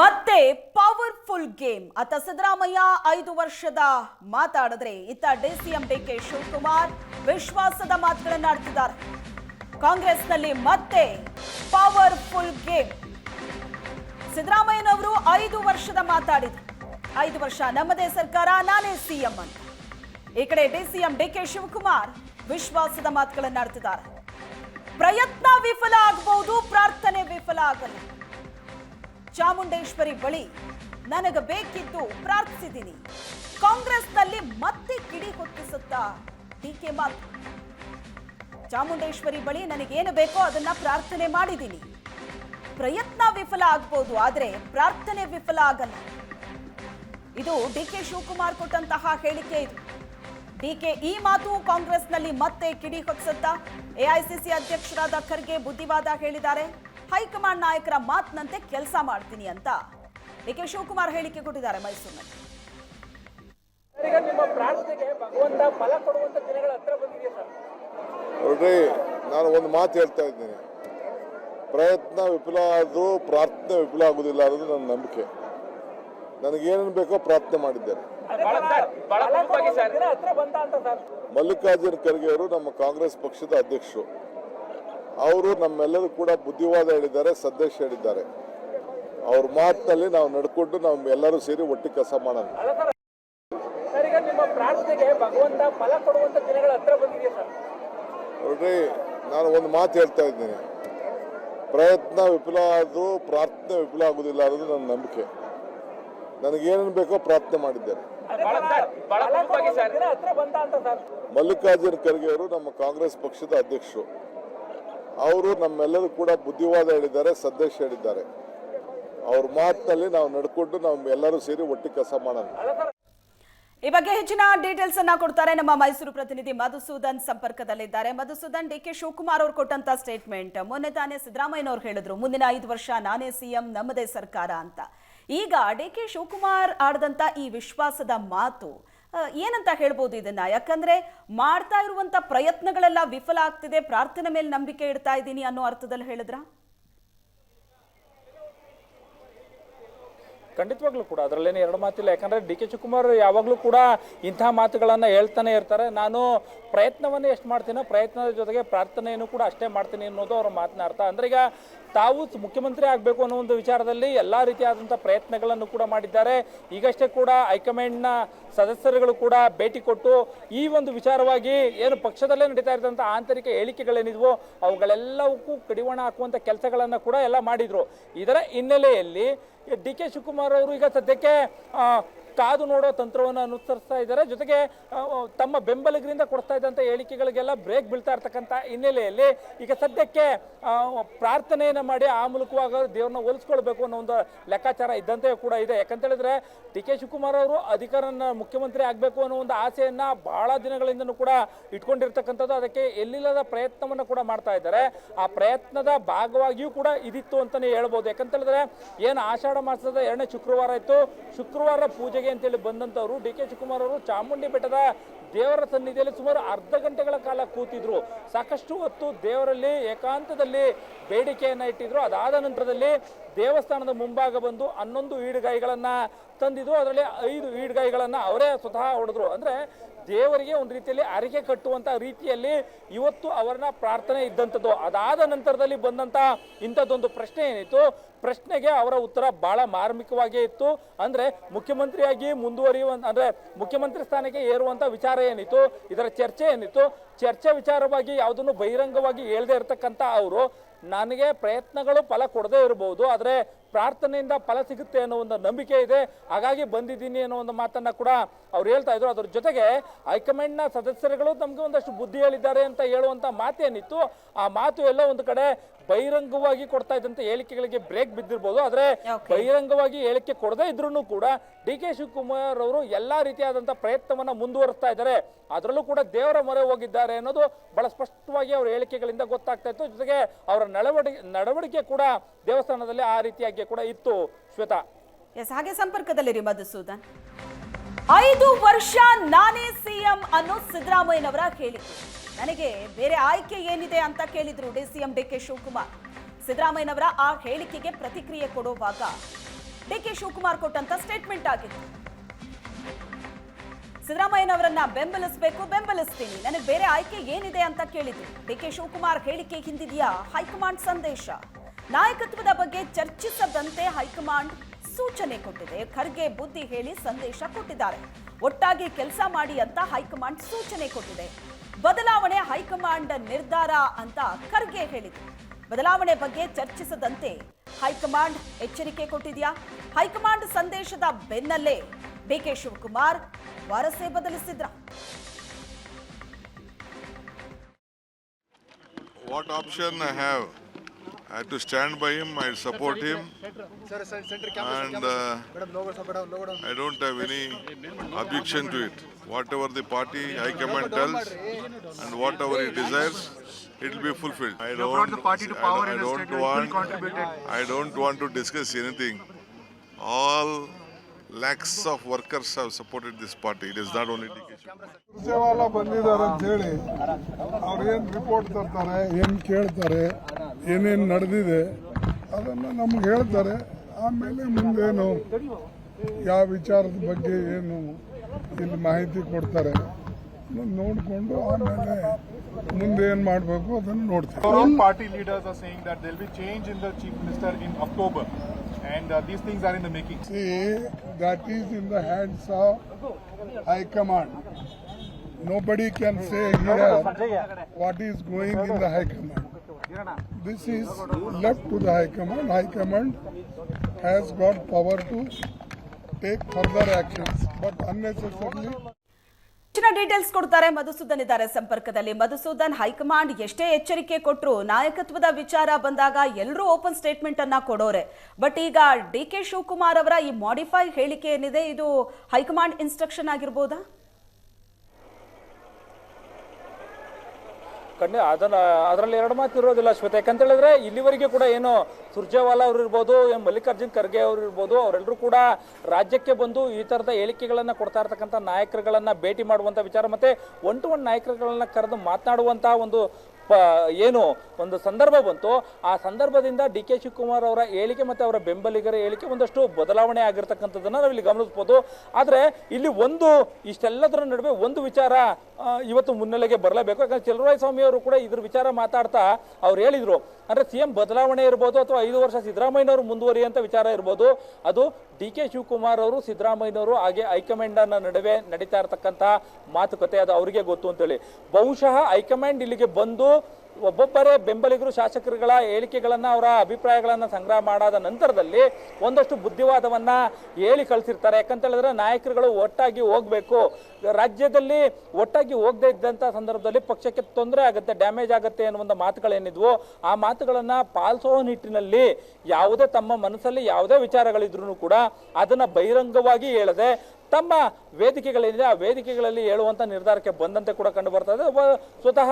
ಮತ್ತೆ powerful game ಅತ ಸಿದ್ದರಾಮಯ್ಯ ಐದು ವರ್ಷದ ಮಾತಾಡಿದ್ರೆ ಇತ್ತ ಡಿಸಿಎಂ ಡಿಕೆ ಶಿವಕುಮಾರ್ ವಿಶ್ವಾಸದ ಮಾತುಗಳನ್ನು ಆಡ್ತಿದ್ದಾರೆ. ಕಾಂಗ್ರೆಸ್ನಲ್ಲಿ ಮತ್ತೆ ಪವರ್ಫುಲ್ ಗೇಮ್ ಸಿದ್ದರಾಮಯ್ಯನವರು ಐದು ವರ್ಷದ ಮಾತಾಡಿದ್ರು. ಐದು ವರ್ಷ ನಮ್ಮದೇ ಸರ್ಕಾರ, ನಾನೇ ಸಿಎಂ ಅಂತ. ಈ ಕಡೆ ಡಿಸಿಎಂ ಡಿಕೆ ಶಿವಕುಮಾರ್ ವಿಶ್ವಾಸದ ಮಾತುಗಳನ್ನು ಆಡ್ತಿದ್ದಾರೆ. ಪ್ರಯತ್ನ ವಿಫಲ ಆಗಬಹುದು ಪ್ರಾರ್ಥನೆ ವಿಫಲ ಆಗಲ್ಲ. ಚಾಮುಂಡೇಶ್ವರಿ ಬಳಿ ನನಗೆ ಬೇಕಿದ್ದು ಪ್ರಾರ್ಥಿಸಿದ್ದೀನಿ. ಕಾಂಗ್ರೆಸ್ನಲ್ಲಿ ಮತ್ತೆ ಕಿಡಿ ಹೊತ್ತಿಸುತ್ತಾ ಡಿಕೆ ಮಾತು. ಚಾಮುಂಡೇಶ್ವರಿ ಬಳಿ ನನಗೇನು ಬೇಕೋ ಅದನ್ನ ಪ್ರಾರ್ಥನೆ ಮಾಡಿದ್ದೀನಿ. ಪ್ರಯತ್ನ ವಿಫಲ ಆಗ್ಬೋದು, ಆದರೆ ಪ್ರಾರ್ಥನೆ ವಿಫಲ ಆಗಲ್ಲ. ಇದು ಡಿ ಕೆ ಶಿವಕುಮಾರ್ ಕೊಟ್ಟಂತಹ ಹೇಳಿಕೆ ಇದು. ಡಿಕೆ ಈ ಮಾತು ಕಾಂಗ್ರೆಸ್ನಲ್ಲಿ ಮತ್ತೆ ಕಿಡಿ ಹೊತ್ತಿಸುತ್ತಾ ಎಐಸಿಸಿ ಅಧ್ಯಕ್ಷರಾದ ಖರ್ಗೆ ಬುದ್ಧಿವಾದ ಹೇಳಿದ್ದಾರೆ. ಹೈಕಮಾಂಡ್ ನಾಯಕರ ಮಾತಿನಂತೆ ಕೆಲಸ ಮಾಡ್ತೀನಿ ಅಂತ. ಡಿಕೆ ಶಿವಕುಮಾರ್ ಹೇಳಿಕೆ ಕೊಟ್ಟಿದ್ದಾರೆ ಮೈಸೂರಿನಲ್ಲಿ. ಈಗ ನಿಮ್ಮ ಪ್ರಾರ್ಥನೆಗೆ ಭಗವಂತ ಫಲ ಕೊಡುವಂತ ದಿನಗಳ ಹತ್ರ ಬಂದಿದೆ ಸರ್ ನೋಡ್ರಿ ನಾನು ಒಂದು ಮಾತು ಹೇಳ್ತಾ ಇದ್ದೀನಿ. ಪ್ರಯತ್ನ ವಿಫಲ ಆದರೂ ಪ್ರಾರ್ಥನೆ ವಿಫಲ ಆಗುವುದಿಲ್ಲ ಅನ್ನೋದು ನನ್ನ ನಂಬಿಕೆ. ನನಗೇನೇನು ಬೇಕೋ ಪ್ರಾರ್ಥನೆ ಮಾಡಿದ್ದೇನೆ. ಬಹಳ ಸರ್ ಬಹಳ ಪ್ರಮುಖವಾಗಿ ಸರ್ ದಿನ ಹತ್ರ ಬಂತ ಅಂತ ಸರ್. ಮಲ್ಲಿಕಾರ್ಜುನ ಖರ್ಗೆ ಅವರು ನಮ್ಮ ಕಾಂಗ್ರೆಸ್ ಪಕ್ಷದ ಅಧ್ಯಕ್ಷರು. ಅವರು ನಮ್ಮೆಲ್ಲರೂ ಕೂಡ ಬುದ್ಧಿವಾದ ಹೇಳಿದ್ದಾರೆ ಸಂದೇಶ ಹೇಳಿದ್ದಾರೆ. ಅವ್ರ ಮಾತಿನಲ್ಲಿ ನಾವು ನಡ್ಕೊಂಡು ನಾವು ಎಲ್ಲರೂ ಸೇರಿ ಒಟ್ಟಿಗೆ ಕೆಲಸ ಮಾಡೋಣ. ಸರ್ ಸರ್ ಈಗ ನಿಮ್ಮ ಪ್ರಾರ್ಥನೆಗೆ ಭಗವಂತ ಫಲ ಕೊಡುವಂತ ದಿನಗಳ ಹತ್ರ ಬಂದಿದೆ ಸರ್? ನೋಡ್ರಿ ನಾನು ಒಂದು ಮಾತು ಹೇಳ್ತಾ ಇದ್ದೀನಿ. ಪ್ರಯತ್ನ ವಿಫಲ ಆದರೂ ಪ್ರಾರ್ಥನೆ ವಿಫಲ ಆಗೋದಿಲ್ಲ ಅನ್ನೋದು ನನ್ನ ನಂಬಿಕೆ. ನನಗೇನೇನು ಬೇಕೋ ಪ್ರಾರ್ಥನೆ ಮಾಡಿದ್ದೇನೆ ಮಲ್ಲಿಕಾರ್ಜುನ್ ಸರ್ ಬಹಳ ಪ್ರಮುಖವಾಗಿ ಸರ್ ದಿನ ಹತ್ರ ಅಂತ ಸರ್. ಮಲ್ಲಿಕಾರ್ಜುನ ಖರ್ಗೆ ಅವರು ನಮ್ಮ ಕಾಂಗ್ರೆಸ್ ಪಕ್ಷದ ಅಧ್ಯಕ್ಷರು. ಅವರು ನಮ್ಮೆಲ್ಲರೂ ಕೂಡ ಬುದ್ಧಿವಾದ ಹೇಳಿದ್ದಾರೆ, ಸಂದೇಶ ಹೇಳಿದ್ದಾರೆ. ಅವ್ರ ಮಾತಿನಲ್ಲಿ ನಾವು ನಡ್ಕೊಂಡು ನಾವು ಎಲ್ಲರೂ ಸೇರಿ ಒಟ್ಟಿಗೆ ಕೆಲಸ ಮಾಡೋಣ. ಈ ಬಗ್ಗೆ ಹೆಚ್ಚಿನ ಡೀಟೇಲ್ಸ್ ಅನ್ನ ಕೊಡ್ತಾರೆ ನಮ್ಮ ಮೈಸೂರು ಪ್ರತಿನಿಧಿ ಮಧುಸೂದನ್ ಸಂಪರ್ಕದಲ್ಲಿದ್ದಾರೆ. ಮಧುಸೂದನ್ ಡಿ ಕೆ ಶಿವಕುಮಾರ್ ಅವರು ಕೊಟ್ಟಂತ ಸ್ಟೇಟ್ಮೆಂಟ್ ಮೊನ್ನೆ ತಾನೇ ಸಿದ್ದರಾಮಯ್ಯನವರು ಹೇಳಿದ್ರು, ಮುಂದಿನ ಐದು ವರ್ಷ ನಾನೇ ಸಿಎಂ, ನಮ್ಮದೇ ಸರ್ಕಾರ ಅಂತ. ಈಗ ಡಿ ಕೆ ಶಿವಕುಮಾರ್ ಆಡದಂತ ಈ ವಿಶ್ವಾಸದ ಮಾತು ಏನಂತ ಹೇಳ್ಬೋದು ಇದನ್ನ? ಯಾಕಂದ್ರೆ ಮಾಡ್ತಾ ಇರುವಂತ ಪ್ರಯತ್ನಗಳೆಲ್ಲ ವಿಫಲ ಆಗ್ತಿದೆ, ಪ್ರಾರ್ಥನೆ ಮೇಲೆ ನಂಬಿಕೆ ಇಡ್ತಾ ಇದ್ದೀನಿ ಅನ್ನೋ ಅರ್ಥದಲ್ಲಿ ಹೇಳಿದ್ರಾ? ಖಂಡಿತವಾಗ್ಲೂ ಕೂಡ ಅದರಲ್ಲೇನು ಎರಡು ಮಾತಿಲ್ಲ. ಯಾಕಂದ್ರೆ ಡಿ ಕೆ ಶಿವಕುಮಾರ್ ಯಾವಾಗಲೂ ಕೂಡ ಇಂತಹ ಮಾತುಗಳನ್ನು ಹೇಳ್ತಾನೆ ಇರ್ತಾರೆ. ನಾನು ಪ್ರಯತ್ನವನ್ನು ಎಷ್ಟು ಮಾಡ್ತೀನೋ ಪ್ರಯತ್ನದ ಜೊತೆಗೆ ಪ್ರಾರ್ಥನೆಯನ್ನು ಕೂಡ ಅಷ್ಟೇ ಮಾಡ್ತೀನಿ ಅನ್ನೋದು ಅವರ ಮಾತಿನ ಅರ್ಥ. ಅಂದ್ರೆ ಈಗ ತಾವು ಮುಖ್ಯಮಂತ್ರಿ ಆಗಬೇಕು ಅನ್ನೋ ಒಂದು ವಿಚಾರದಲ್ಲಿ ಎಲ್ಲ ರೀತಿಯಾದಂಥ ಪ್ರಯತ್ನಗಳನ್ನು ಕೂಡ ಮಾಡಿದ್ದಾರೆ. ಈಗಷ್ಟೇ ಕೂಡ ಹೈಕಮಾಂಡ್ನ ಸದಸ್ಯರುಗಳು ಕೂಡ ಭೇಟಿ ಕೊಟ್ಟು ಈ ಒಂದು ವಿಚಾರವಾಗಿ ಏನು ಪಕ್ಷದಲ್ಲೇ ನಡೀತಾ ಇದ್ದಂಥ ಆಂತರಿಕ ಹೇಳಿಕೆಗಳೇನಿದ್ವೋ ಅವುಗಳೆಲ್ಲವಕ್ಕೂ ಕಡಿವಾಣ ಹಾಕುವಂಥ ಕೆಲಸಗಳನ್ನು ಕೂಡ ಎಲ್ಲ ಮಾಡಿದ್ರು. ಇದರ ಹಿನ್ನೆಲೆಯಲ್ಲಿ ಡಿ ಕೆ ಶಿವಕುಮಾರ್ ಅವರು ಈಗ ಸದ್ಯಕ್ಕೆ ಆ, ಕಾದು ನೋಡೋ ತಂತ್ರವನ್ನು ಅನುಸರಿಸ್ತಾ ಇದ್ದಾರೆ. ಜೊತೆಗೆ ತಮ್ಮ ಬೆಂಬಲಿಗರಿಂದ ಕೊಡ್ತಾ ಇದ್ದಂಥ ಹೇಳಿಕೆಗಳಿಗೆಲ್ಲ ಬ್ರೇಕ್ ಬೀಳ್ತಾ ಇರ್ತಕ್ಕಂಥ ಹಿನ್ನೆಲೆಯಲ್ಲಿ ಈಗ ಸದ್ಯಕ್ಕೆ ಪ್ರಾರ್ಥನೆಯನ್ನು ಮಾಡಿ ಆ ಮೂಲಕವಾಗ ದೇವ್ರನ್ನ ಹೋಲಿಸ್ಕೊಳ್ಬೇಕು ಅನ್ನೋ ಒಂದು ಲೆಕ್ಕಾಚಾರ ಇದ್ದಂತೆ ಕೂಡ ಇದೆ. ಯಾಕಂತ ಹೇಳಿದ್ರೆ ಡಿ ಕೆ ಶಿವಕುಮಾರ್ ಅವರು ಅಧಿಕಾರನ ಮುಖ್ಯಮಂತ್ರಿ ಆಗಬೇಕು ಅನ್ನೋ ಒಂದು ಆಸೆಯನ್ನ ಬಹಳ ದಿನಗಳಿಂದನೂ ಕೂಡ ಇಟ್ಕೊಂಡಿರ್ತಕ್ಕಂಥದ್ದು. ಅದಕ್ಕೆ ಎಲ್ಲಿಲ್ಲದ ಪ್ರಯತ್ನವನ್ನು ಕೂಡ ಮಾಡ್ತಾ ಇದ್ದಾರೆ. ಆ ಪ್ರಯತ್ನದ ಭಾಗವಾಗಿಯೂ ಕೂಡ ಇದಿತ್ತು ಅಂತಲೇ ಹೇಳ್ಬೋದು. ಯಾಕಂತ ಹೇಳಿದ್ರೆ, ಏನು ಆಷಾಢ ಮಾಸದ ಎರಡನೇ ಶುಕ್ರವಾರ ಇತ್ತು. ಶುಕ್ರವಾರ ಪೂಜೆಗೆ ಅಂತೇಳಿ ಬಂದಂಥವ್ರು ಡಿ ಕೆ ಶಿವಕುಮಾರ್ ಅವರು ಚಾಮುಂಡಿ ಬೆಟ್ಟದ ದೇವರ ಸನ್ನಿಧಿಯಲ್ಲಿ ಸುಮಾರು ಅರ್ಧ ಗಂಟೆಗಳ ಕಾಲ ಕೂತಿದ್ರು. ಸಾಕಷ್ಟು ಹೊತ್ತು ದೇವರಲ್ಲಿ ಏಕಾಂತದಲ್ಲಿ ಬೇಡಿಕೆಯನ್ನ ಇಟ್ಟಿದ್ರು. ಅದಾದ ನಂತರದಲ್ಲಿ ದೇವಸ್ಥಾನದ ಮುಂಭಾಗ ಬಂದು ಹನ್ನೊಂದು ಈಡುಗಾಯಿಗಳನ್ನ ತಂದಿದ್ರು. ಅದರಲ್ಲಿ ಐದು ಈಡ್ಗಾಯಿಗಳನ್ನ ಅವರೇ ಸ್ವತಃ ಹೊಡೆದ್ರು. ಅಂದ್ರೆ ದೇವರಿಗೆ ಒಂದು ರೀತಿಯಲ್ಲಿ ಅರಿಕೆ ಕಟ್ಟುವಂತ ರೀತಿಯಲ್ಲಿ ಇವತ್ತು ಅವರನ್ನ ಪ್ರಾರ್ಥನೆ ಇದ್ದಂಥದ್ದು. ಅದಾದ ನಂತರದಲ್ಲಿ ಬಂದಂತ ಇಂಥದ್ದೊಂದು ಪ್ರಶ್ನೆ ಏನಿತ್ತು? ಪ್ರಶ್ನೆಗೆ ಅವರ ಉತ್ತರ ಬಹಳ ಮಾರ್ಮಿಕವಾಗೇ ಇತ್ತು. ಅಂದ್ರೆ ಮುಖ್ಯಮಂತ್ರಿಯಾಗಿ ಮುಂದುವರಿಯುವ, ಅಂದ್ರೆ ಮುಖ್ಯಮಂತ್ರಿ ಸ್ಥಾನಕ್ಕೆ ಏರುವಂತ ವಿಚಾರ ಏನಿತ್ತು ಇದರ ಚರ್ಚೆ ಏನಿತ್ತು ಚರ್ಚೆ ವಿಚಾರವಾಗಿ ಯಾವುದನ್ನು ಬಹಿರಂಗವಾಗಿ ಹೇಳದೇ ಇರತಕ್ಕಂಥ ಅವರು ನನಗೆ ಪ್ರಯತ್ನಗಳು ಫಲ ಕೊಡದೇ ಇರಬಹುದು ಆದರೆ ಪ್ರಾರ್ಥನೆಯಿಂದ ಫಲ ಸಿಗುತ್ತೆ ಅನ್ನೋ ಒಂದು ನಂಬಿಕೆ ಇದೆ. ಹಾಗಾಗಿ ಬಂದಿದ್ದೀನಿ ಅನ್ನೋ ಒಂದು ಮಾತನ್ನ ಕೂಡ ಅವ್ರು ಹೇಳ್ತಾ ಇದ್ರು. ಅದ್ರ ಜೊತೆಗೆ ಹೈಕಮಾಂಡ್ನ ಸದಸ್ಯರುಗಳು ನಮಗೆ ಒಂದಷ್ಟು ಬುದ್ಧಿ ಹೇಳಿದ್ದಾರೆ ಅಂತ ಹೇಳುವಂಥ ಮಾತೇನಿತ್ತು. ಆ ಮಾತು ಎಲ್ಲ ಒಂದು ಕಡೆ ಬಹಿರಂಗವಾಗಿ ಕೊಡ್ತಾ ಇದ್ದಂತ ಹೇಳಿಕೆಗಳಿಗೆ ಬ್ರೇಕ್ ಬಿದ್ದಿರ್ಬೋದು. ಆದರೆ. ಬಹಿರಂಗವಾಗಿ ಹೇಳಿಕೆ ಕೊಡದೇ ಇದ್ರೂ ಕೂಡ ಡಿ ಕೆ ಶಿವಕುಮಾರ್ ಅವರು ಎಲ್ಲಾ ರೀತಿಯಾದಂಥ ಪ್ರಯತ್ನವನ್ನ ಮುಂದುವರಿಸ್ತಾ ಇದ್ದಾರೆ. ಅದರಲ್ಲೂ ಕೂಡ ದೇವರ ಮೊರೆ ಹೋಗಿದ್ದಾರೆ ಅನ್ನೋದು ಬಹಳ ಸ್ಪಷ್ಟವಾಗಿ ಅವರ ಹೇಳಿಕೆಗಳಿಂದ ಗೊತ್ತಾಗ್ತಾ ಇತ್ತು. ಜೊತೆಗೆ ಅವರ ನಡವಡಿಕೆ ನಡವಳಿಕೆ ಕೂಡ ದೇವಸ್ಥಾನದಲ್ಲಿ ಆ ರೀತಿಯಾಗಿ ಕೂಡ ಇತ್ತು ಶ್ವೇತಾ. ಎಸ್ ಹಾಗೆ ಸಂಪರ್ಕದಲ್ಲಿರಿ ಮಧುಸೂದನ್. ಐದು ವರ್ಷ ನಾನೇ ಸಿಎಂ ಅನ್ನೋ ಸಿದ್ದರಾಮಯ್ಯನವರ ಹೇಳಿಕೆ ನನಗೆ ಬೇರೆ ಆಯ್ಕೆ ಏನಿದೆ ಅಂತ ಕೇಳಿದ್ರು D CM D K Shivakumar. ಸಿದ್ದರಾಮಯ್ಯನವರ ಆ ಹೇಳಿಕೆಗೆ ಪ್ರತಿಕ್ರಿಯೆ ಕೊಡುವಾಗ ಡಿ ಕೆ ಶಿವಕುಮಾರ್ ಕೊಟ್ಟಂತ ಸ್ಟೇಟ್ಮೆಂಟ್ ಆಗಿತ್ತು. ಸಿದ್ದರಾಮಯ್ಯನವರನ್ನ ಬೆಂಬಲಿಸಬೇಕು, ಬೆಂಬಲಿಸ್ತೀನಿ. ನನಗೆ ಬೇರೆ ಆಯ್ಕೆ ಏನಿದೆ ಅಂತ ಕೇಳಿದ್ರು. ಡಿ ಕೆ ಶಿವಕುಮಾರ್ ಹೇಳಿಕೆ ಹಿಂದಿದೆಯಾ? ಹೈಕಮಾಂಡ್ ಸಂದೇಶ. ನಾಯಕತ್ವದ ಬಗ್ಗೆ ಚರ್ಚಿಸದಂತೆ ಹೈಕಮಾಂಡ್ ಸೂಚನೆ ಕೊಟ್ಟಿದೆ. ಖರ್ಗೆ ಬುದ್ಧಿ ಹೇಳಿ ಸಂದೇಶ ಕೊಟ್ಟಿದ್ದಾರೆ. ಒಟ್ಟಾಗಿ ಕೆಲಸ ಮಾಡಿ ಅಂತ ಹೈಕಮಾಂಡ್ ಸೂಚನೆ ಕೊಟ್ಟಿದೆ. ಬದಲಾವಣೆ ಹೈಕಮಾಂಡ್ ನಿರ್ಧಾರ ಅಂತ ಖರ್ಗೆ ಹೇಳಿದ್ರು ಬದಲಾವಣೆ ಬಗ್ಗೆ ಚರ್ಚಿಸದಂತೆ ಹೈಕಮಾಂಡ್ ಎಚ್ಚರಿಕೆ ಕೊಟ್ಟಿದೆಯಾ? ಹೈಕಮಾಂಡ್ ಸಂದೇಶದ ಬೆನ್ನಲ್ಲೇ ಡಿಕೆ ಶಿವಕುಮಾರ್ ವರಸೆ ಬದಲಿಸಿದ್ರ. Option I have? I have to stand by him, I support him, and uh, I don't have any objection to it. Whatever the party high command tells and whatever he desires, it will be fulfilled. I don't, brought the party to I power don't- I in a don't state where he want, contributed. I don't want to discuss anything. All lakhs of workers have supported this party. It is not only DK. Shivakumar. Surjewala ಬಂದಿದ್ದಾರೆ ಅಂತ ಹೇಳಿ ಅವ್ರು ಏನ್ report ತರ್ತಾರೆ ಏನ್ ಕೇಳ್ತಾರೆ ಏನೇನು ನಡೆದಿದೆ ಅದನ್ನು ನಮ್ಗೆ ಹೇಳ್ತಾರೆ. ಆಮೇಲೆ ಮುಂದೇನು ಯಾವ ವಿಚಾರದ ಬಗ್ಗೆ ಏನು ಇಲ್ಲಿ ಮಾಹಿತಿ ಕೊಡ್ತಾರೆ ನೋಡಿಕೊಂಡು ಆಮೇಲೆ ಮುಂದೆ ಏನು ಮಾಡಬೇಕು ಅದನ್ನು ನೋಡ್ತಾರೆ party leaders are saying that they'll be change in the chief minister in October and these things are in the making see that is in the hands of high command nobody can say what is going in the high command This is left to the High Command. High Command has got power to take further actions, but unnecessarily. ಹೆಚ್ಚಿನ details ಕೊಡ್ತಾರೆ ಮಧುಸೂದನ್ ಇದ್ದಾರೆ ಸಂಪರ್ಕದಲ್ಲಿ. Madhusudan high command ಎಷ್ಟೇ ಎಚ್ಚರಿಕೆ ಕೊಟ್ಟರು ನಾಯಕತ್ವದ ವಿಚಾರ ಬಂದಾಗ ಎಲ್ಲರೂ ಓಪನ್ ಸ್ಟೇಟ್ಮೆಂಟ್ ಅನ್ನ ಕೊಡೋರೆ. ಬಟ್ ಈಗ ಡಿ ಕೆ ಶಿವಕುಮಾರ್ ಅವರ ಈ ಮಾಡಿಫೈ ಹೇಳಿಕೆ ಏನಿದೆ? ಇದು ಹೈಕಮಾಂಡ್ ಇನ್ಸ್ಟ್ರಕ್ಷನ್ ಆಗಿರ್ಬೋದಾ? ಕಣ್ಣು, ಅದನ್ನ, ಅದರಲ್ಲಿ ಎರಡು ಮಾತು ಇರೋದಿಲ್ಲ ಶ್ವೇತ. ಯಾಕಂತ ಹೇಳಿದ್ರೆ ಇಲ್ಲಿವರೆಗೆ ಕೂಡ ಏನು ಸುರ್ಜೇವಾಲಾ ಅವರು ಇರ್ಬೋದು ಮಲ್ಲಿಕಾರ್ಜುನ್ ಖರ್ಗೆ ಅವರು ಇರ್ಬೋದು, ಅವರೆಲ್ಲರೂ ಕೂಡ ರಾಜ್ಯಕ್ಕೆ ಬಂದು ಈ ತರದ ಹೇಳಿಕೆಗಳನ್ನ ಕೊಡ್ತಾ ಇರ್ತಕ್ಕಂಥ ನಾಯಕರುಗಳನ್ನ ಭೇಟಿ ಮಾಡುವಂತ ವಿಚಾರ. ಮತ್ತೆ ಒನ್ ಟು ಒನ್ ನಾಯಕರುಗಳನ್ನ ಕರೆದು ಮಾತನಾಡುವಂತಹ ಒಂದು ಪ, ಏನು ಒಂದು ಸಂದರ್ಭ ಬಂತು, ಆ ಸಂದರ್ಭದಿಂದ ಡಿ ಕೆ ಶಿವಕುಮಾರ್ ಅವರ ಹೇಳಿಕೆ ಮತ್ತು ಅವರ ಬೆಂಬಲಿಗರ ಹೇಳಿಕೆ ಒಂದಷ್ಟು ಬದಲಾವಣೆ ಆಗಿರ್ತಕ್ಕಂಥದ್ದನ್ನು ನಾವಿಲ್ಲಿ ಗಮನಿಸ್ಬೋದು. ಆದರೆ ಇಲ್ಲಿ ಒಂದು, ಇಷ್ಟೆಲ್ಲದರ ನಡುವೆ ಒಂದು ವಿಚಾರ ಇವತ್ತು ಮುನ್ನೆಲೆಗೆ ಬರಲೇಬೇಕು. ಯಾಕಂದರೆ ಸ್ವಾಮಿ ಅವರು ಕೂಡ ಇದ್ರ ವಿಚಾರ ಮಾತಾಡ್ತಾ ಅವ್ರು ಹೇಳಿದರು. ಅಂದರೆ ಸಿ ಎಂ ಬದಲಾವಣೆ ಇರ್ಬೋದು ಅಥವಾ ಐದು ವರ್ಷ ಸಿದ್ದರಾಮಯ್ಯನವರು ಅಂತ ವಿಚಾರ ಇರ್ಬೋದು. ಅದು ಡಿ ಕೆ ಶಿವಕುಮಾರ್ ಅವರು, ಸಿದ್ದರಾಮಯ್ಯನವರು ಹಾಗೆ ಹೈಕಮಾಂಡ್ನ ನಡುವೆ ನಡೀತಾ ಇರತಕ್ಕಂತಹ ಮಾತುಕತೆ ಅದು ಅವರಿಗೆ ಗೊತ್ತು ಅಂತೇಳಿ. ಬಹುಶಃ ಹೈಕಮಾಂಡ್ ಇಲ್ಲಿಗೆ ಬಂದು ಒಬ್ಬೊಬ್ಬರೇ ಬೆಂಬಲಿಗರು ಶಾಸಕರುಗಳ ಹೇಳಿಕೆಗಳನ್ನು ಅವರ ಅಭಿಪ್ರಾಯಗಳನ್ನು ಸಂಗ್ರಹ ಮಾಡಾದ ನಂತರದಲ್ಲಿ ಒಂದಷ್ಟು ಬುದ್ಧಿವಾದವನ್ನ ಹೇಳಿ ಕಳಿಸಿರ್ತಾರೆ. ಯಾಕಂತ ಹೇಳಿದ್ರೆ ನಾಯಕರುಗಳು ಒಟ್ಟಾಗಿ ಹೋಗ್ಬೇಕು. ರಾಜ್ಯದಲ್ಲಿ ಒಟ್ಟಾಗಿ ಹೋಗದೆ ಇದ್ದಂತ ಸಂದರ್ಭದಲ್ಲಿ ಪಕ್ಷಕ್ಕೆ ತೊಂದರೆ ಆಗುತ್ತೆ, ಡ್ಯಾಮೇಜ್ ಆಗುತ್ತೆ ಅನ್ನುವಂಥ ಮಾತುಗಳೇನಿದ್ವು, ಆ ಮಾತುಗಳನ್ನ ಪಾಲಿಸೋ ನಿಟ್ಟಿನಲ್ಲಿ ಯಾವುದೇ ತಮ್ಮ ಮನಸ್ಸಲ್ಲಿ ಯಾವುದೇ ವಿಚಾರಗಳಿದ್ರು ಕೂಡ ಅದನ್ನ ಬಹಿರಂಗವಾಗಿ ಹೇಳದೆ ತಮ್ಮ ವೇದಿಕೆಗಳೇನಿದೆ ಆ ವೇದಿಕೆಗಳಲ್ಲಿ ಹೇಳುವಂತ ನಿರ್ಧಾರಕ್ಕೆ ಬಂದಂತೆ ಕೂಡ ಕಂಡು ಬರ್ತಾ ಇದೆ. ಸ್ವತಃ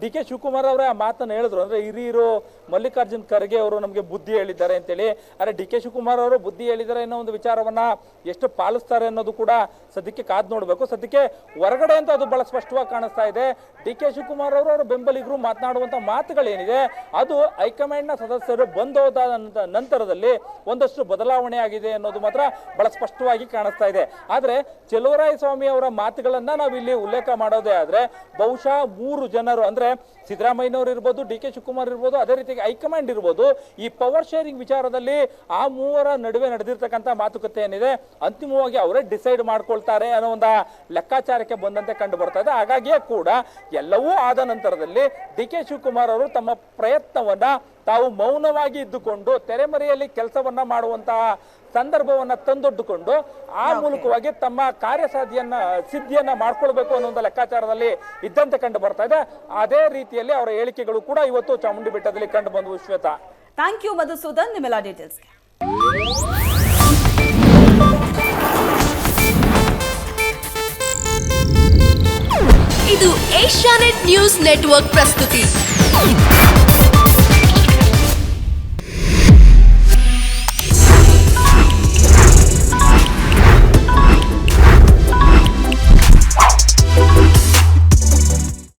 ಡಿ ಕೆ ಶಿವಕುಮಾರ್ ಅವರೇ ಆ ಮಾತನ್ನು ಹೇಳಿದ್ರು. ಅಂದ್ರೆ ಹಿರಿಯರು ಮಲ್ಲಿಕಾರ್ಜುನ್ ಖರ್ಗೆ ಅವರು ನಮಗೆ ಬುದ್ಧಿ ಹೇಳಿದ್ದಾರೆ ಅಂತೇಳಿ. ಅರೆ, ಡಿ ಕೆ ಶಿವಕುಮಾರ್ ಅವರು ಬುದ್ಧಿ ಹೇಳಿದ್ದಾರೆ ಅನ್ನೋ ಒಂದು ವಿಚಾರವನ್ನ ಎಷ್ಟು ಪಾಲಿಸ್ತಾರೆ ಅನ್ನೋದು ಕೂಡ ಸದ್ಯಕ್ಕೆ ಕಾದು ನೋಡಬೇಕು. ಸದ್ಯಕ್ಕೆ ಹೊರಗಡೆ ಅಂತ ಅದು ಬಹಳ ಸ್ಪಷ್ಟವಾಗಿ ಕಾಣಿಸ್ತಾ ಇದೆ. ಡಿ ಕೆ ಶಿವಕುಮಾರ್ ಅವರು ಅವರ ಬೆಂಬಲಿಗರು ಮಾತನಾಡುವಂತ ಮಾತುಗಳೇನಿದೆ, ಅದು ಹೈಕಮಾಂಡ್ನ ಸದಸ್ಯರು ಬಂದೋದ ನಂತ- ನಂತರದಲ್ಲಿ ಒಂದಷ್ಟು ಬದಲಾವಣೆ ಆಗಿದೆ ಅನ್ನೋದು ಮಾತ್ರ ಬಹಳ ಸ್ಪಷ್ಟವಾಗಿ ಕಾಣಿಸ್ತಾ ಇದೆ. ಆದ್ರೆ ಚೆಲುವರಾಯ ಸ್ವಾಮಿ ಅವರ ಮಾತುಗಳನ್ನ ನಾವು ಇಲ್ಲಿ ಉಲ್ಲೇಖ ಮಾಡೋದೇ ಆದ್ರೆ ಬಹುಶಃ ಮೂರು ಜನರು, ಅಂದ್ರೆ ಸಿದ್ದರಾಮಯ್ಯನವರು ಇರ್ಬೋದು, ಡಿ ಕೆ ಶಿವಕುಮಾರ್ ಇರ್ಬೋದು, ಅದೇ ರೀತಿ ಹೈಕಮಾಂಡ್ ಇರ್ಬೋದು, ಈ ಪವರ್ ಶೇರಿಂಗ್ ವಿಚಾರದಲ್ಲಿ ಆ ಮೂವರ ನಡುವೆ ನಡೆದಿರ್ತಕ್ಕಂಥ ಮಾತುಕತೆ ಏನಿದೆ, ಅಂತಿಮವಾಗಿ ಅವರೇ ಡಿಸೈಡ್ ಮಾಡ್ಕೊಳ್ತಾರೆ ಅನ್ನೋ ಒಂದು ಲೆಕ್ಕಾಚಾರಕ್ಕೆ ಬಂದಂತೆ ಕಂಡು ಬರ್ತಾ ಇದೆ. ಹಾಗಾಗಿಯೇ ಕೂಡ ಎಲ್ಲವೂ ಆದ ನಂತರದಲ್ಲಿ ಡಿ ಕೆ ಶಿವಕುಮಾರ್ ಅವರು ತಮ್ಮ ಪ್ರಯತ್ನವನ್ನ ತಾವು ಮೌನವಾಗಿ ಇದ್ದುಕೊಂಡು ತೆರೆಮರೆಯಲ್ಲಿ ಕೆಲಸವನ್ನ ಮಾಡುವಂತಹ ಸಂದರ್ಭವನ್ನ ತಂದೊಡ್ಡುಕೊಂಡು ಆ ಮೂಲಕವಾಗಿ ತಮ್ಮ ಕಾರ್ಯಸಾಧಿಯನ್ನ ಸಿದ್ಧಿಯನ್ನ ಮಾಡ್ಕೊಳ್ಬೇಕು ಅನ್ನೋ ಒಂದು ಲೆಕ್ಕಾಚಾರದಲ್ಲಿ ಇದ್ದಂತೆ ಕಂಡು ಬರ್ತಾ ಇದೆ. ಅದೇ ರೀತಿಯಲ್ಲಿ ಅವರ ಹೇಳಿಕೆಗಳು ಕೂಡ ಇವತ್ತು ಚಾಮುಂಡಿ ಬೆಟ್ಟದಲ್ಲಿ ಕಂಡು ಬಂದವು ಶ್ವೇತಾ. Thank you Madhusudan. ನಿಮ್ಮೆಲ್ಲ ಡೀಟೇಲ್ಸ್ಗೆ ಇದು ಏಷ್ಯಾನೆಟ್ ನ್ಯೂಸ್ ನೆಟ್ವರ್ಕ್ ಪ್ರಸ್ತುತಿ.